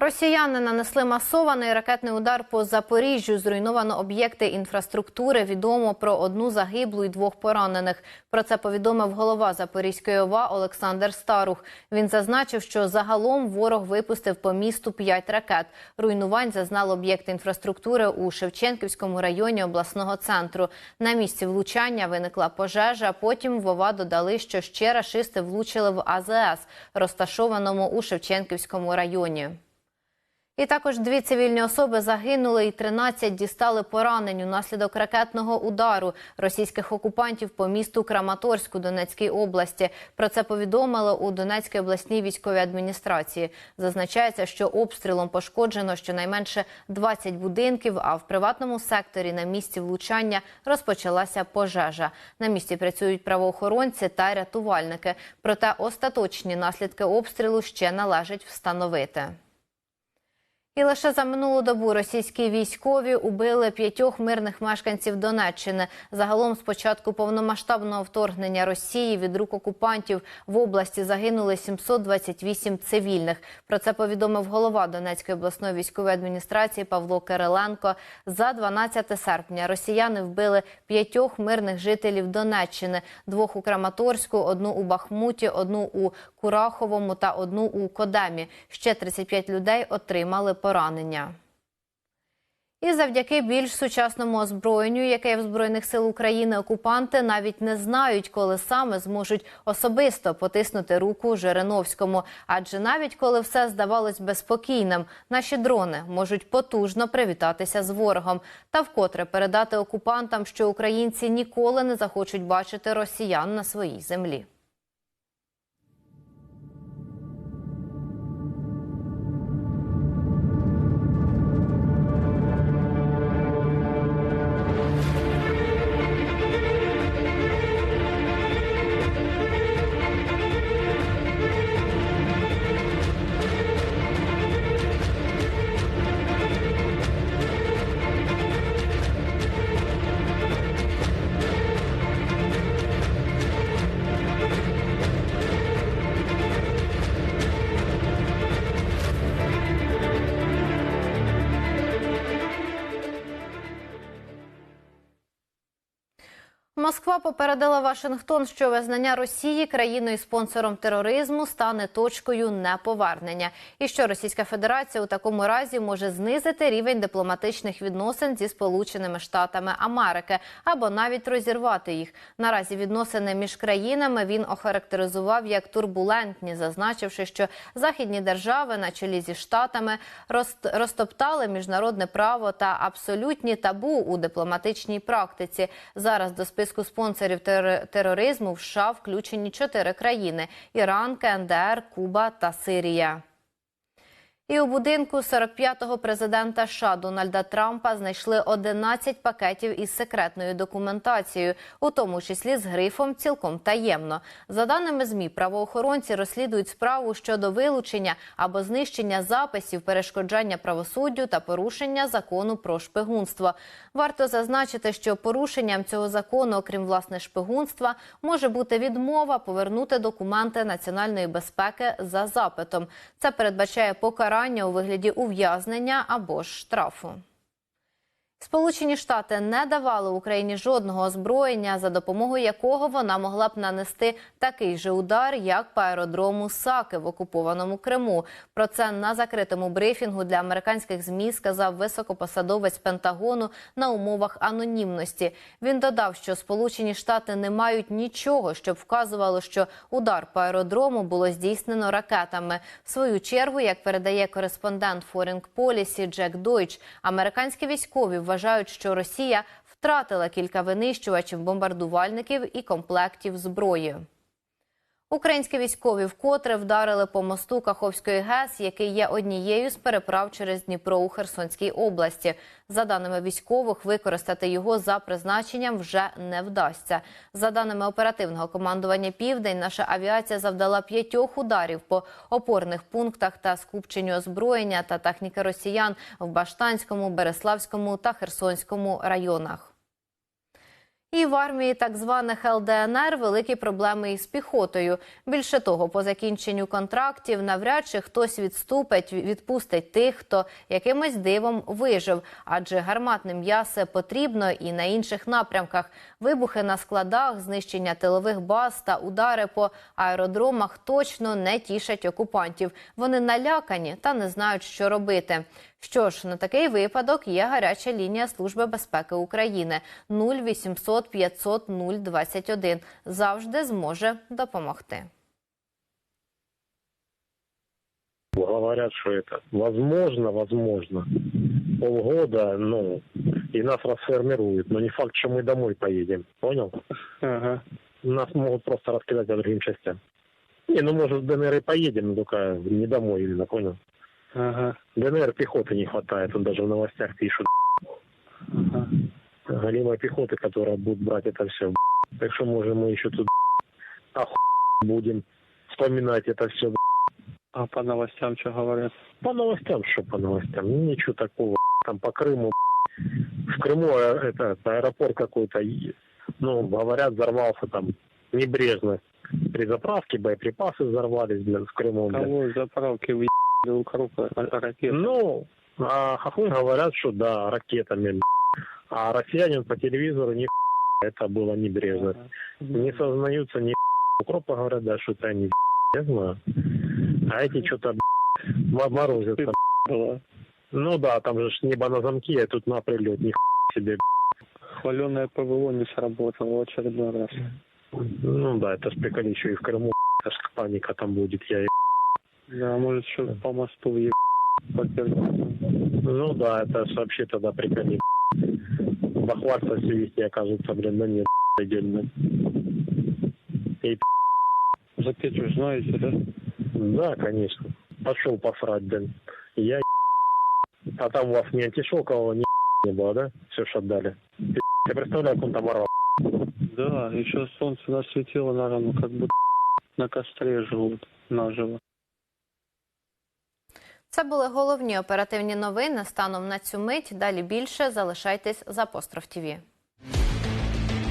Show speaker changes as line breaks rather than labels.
Росіяни нанесли масований ракетний удар по Запоріжжю. Зруйновано об'єкти інфраструктури. Відомо про одну загиблу і двох поранених. Про це повідомив голова Запорізької ОВА Олександр Старух. Він зазначив, що загалом ворог випустив по місту п'ять ракет. Руйнувань зазнав об'єкт інфраструктури у Шевченківському районі обласного центру. На місці влучання виникла пожежа. Потім в ОВА додали, що ще рашисти влучили в АЗС, розташованому у Шевченківському районі. І також дві цивільні особи загинули і 13 дістали поранень унаслідок ракетного удару російських окупантів по місту Краматорську Донецькій області. Про це повідомили у Донецькій обласній військовій адміністрації. Зазначається, що обстрілом пошкоджено щонайменше 20 будинків. А в приватному секторі на місці влучання розпочалася пожежа. На місці працюють правоохоронці та рятувальники. Проте остаточні наслідки обстрілу ще належить встановити. І лише за минулу добу російські військові убили п'ятьох мирних мешканців Донеччини. Загалом з початку повномасштабного вторгнення Росії від рук окупантів в області загинули 728 цивільних. Про це повідомив голова Донецької обласної військової адміністрації Павло Кириленко. За 12 серпня росіяни вбили п'ятьох мирних жителів Донеччини: двох у Краматорську, одну у Бахмуті, одну у Кураховому та одну у Кодемі. Ще 35 людей отримали поранення. І завдяки більш сучасному озброєнню, яке в збройних сил України, окупанти навіть не знають, коли саме зможуть особисто потиснути руку Жириновському. Адже навіть коли все здавалось безспокійним, наші дрони можуть потужно привітатися з ворогом та вкотре передати окупантам, що українці ніколи не захочуть бачити росіян на своїй землі. Москва попередила Вашингтон, що визнання Росії країною спонсором тероризму стане точкою неповернення, і що Російська Федерація у такому разі може знизити рівень дипломатичних відносин зі Сполученими Штатами Америки або навіть розірвати їх. Наразі відносини між країнами він охарактеризував як турбулентні, зазначивши, що західні держави на чолі зі штатами роз- розтоптали міжнародне право та абсолютні табу у дипломатичній практиці. Зараз до списку спонсорів тер- тероризму в США включені чотири країни: Іран, КНДР, Куба та Сирія. І у будинку 45-го президента США Дональда Трампа знайшли 11 пакетів із секретною документацією, у тому числі з грифом цілком таємно. За даними змі, правоохоронці розслідують справу щодо вилучення або знищення записів, перешкоджання правосуддю та порушення закону про шпигунство. Варто зазначити, що порушенням цього закону, окрім власне шпигунства, може бути відмова повернути документи національної безпеки за запитом. Це передбачає покарання у вигляді ув'язнення або ж штрафу. Сполучені Штати не давали Україні жодного озброєння, за допомогою якого вона могла б нанести такий же удар, як по аеродрому Саки в окупованому Криму. Про це на закритому брифінгу для американських змі сказав високопосадовець Пентагону на умовах анонімності. Він додав, що Сполучені Штати не мають нічого, щоб вказувало, що удар по аеродрому було здійснено ракетами. В свою чергу, як передає кореспондент Foreign Policy Джек Дойч, американські військові вважають, що Росія втратила кілька винищувачів, бомбардувальників і комплектів зброї. Українські військові вкотре вдарили по мосту Каховської ГЕС, який є однією з переправ через Дніпро у Херсонській області. За даними військових, використати його за призначенням вже не вдасться. За даними оперативного командування Південь, наша авіація завдала п'ятьох ударів по опорних пунктах та скупченню озброєння та техніки росіян в Баштанському, Береславському та Херсонському районах. І в армії так званих ЛДНР великі проблеми із піхотою. Більше того, по закінченню контрактів навряд чи хтось відступить, відпустить тих, хто якимось дивом вижив, адже гарматне м'ясо потрібно і на інших напрямках. Вибухи на складах, знищення тилових баз та удари по аеродромах точно не тішать окупантів. Вони налякані та не знають, що робити. Що ж, на такий випадок є гаряча лінія Служби безпеки України 0800 500 021. Завжди зможе допомогти.
Говорят, что это возможно, возможно. Полгода, ну, и нас расформируют. Но не факт, что мы домой поедем. Понял?
Ага.
Нас могут просто раскидать по другим частям. Не, ну, может, в ДНР и поедем, но только не домой именно, понял?
Ага.
ДНР пехоты не хватает, он даже в новостях пишут.
Ага.
Галимой пехоты, которая будет брать это все. Так что, может, мы еще тут оху... будем вспоминать это все.
А по новостям что говорят?
По новостям, что по новостям? Ну, Ничего такого. Там по Крыму. В Крыму э, это, аэропорт какой-то, ну, говорят, взорвался там небрежно. При заправке боеприпасы взорвались, блин, в Крыму. блин.
Кого заправки въебали крупа ракет?
Ну, а хохлы говорят, что да, ракетами. А россиянин по телевизору не это было небрежно. Не сознаются ни укропа говорят, да, что это они я знаю. А эти что-то морозятся.
Было.
Ну да, там же небо на замке, а тут на прилет, ни себе.
Хваленое ПВО не сработало в очередной раз.
Ну да, это ж приколи еще и в Крыму, это ж паника там будет, я
Да, может, еще по мосту Керчи.
Ну да, это вообще тогда приколи. Бахваться все вести, окажется, блин, на нет, отдельно. И
За Петру знаете, да?
да, конечно. Пошел посрать, блин. Я а там у вас ни антишокового, ни не было, да? Все ж отдали. Я представляю, как он там орал.
Да, еще солнце насветило на рану, как будто на костре живут наживо.
Це були головні оперативні новини станом на цю мить. Далі більше залишайтесь з Апостроф ТІВІ.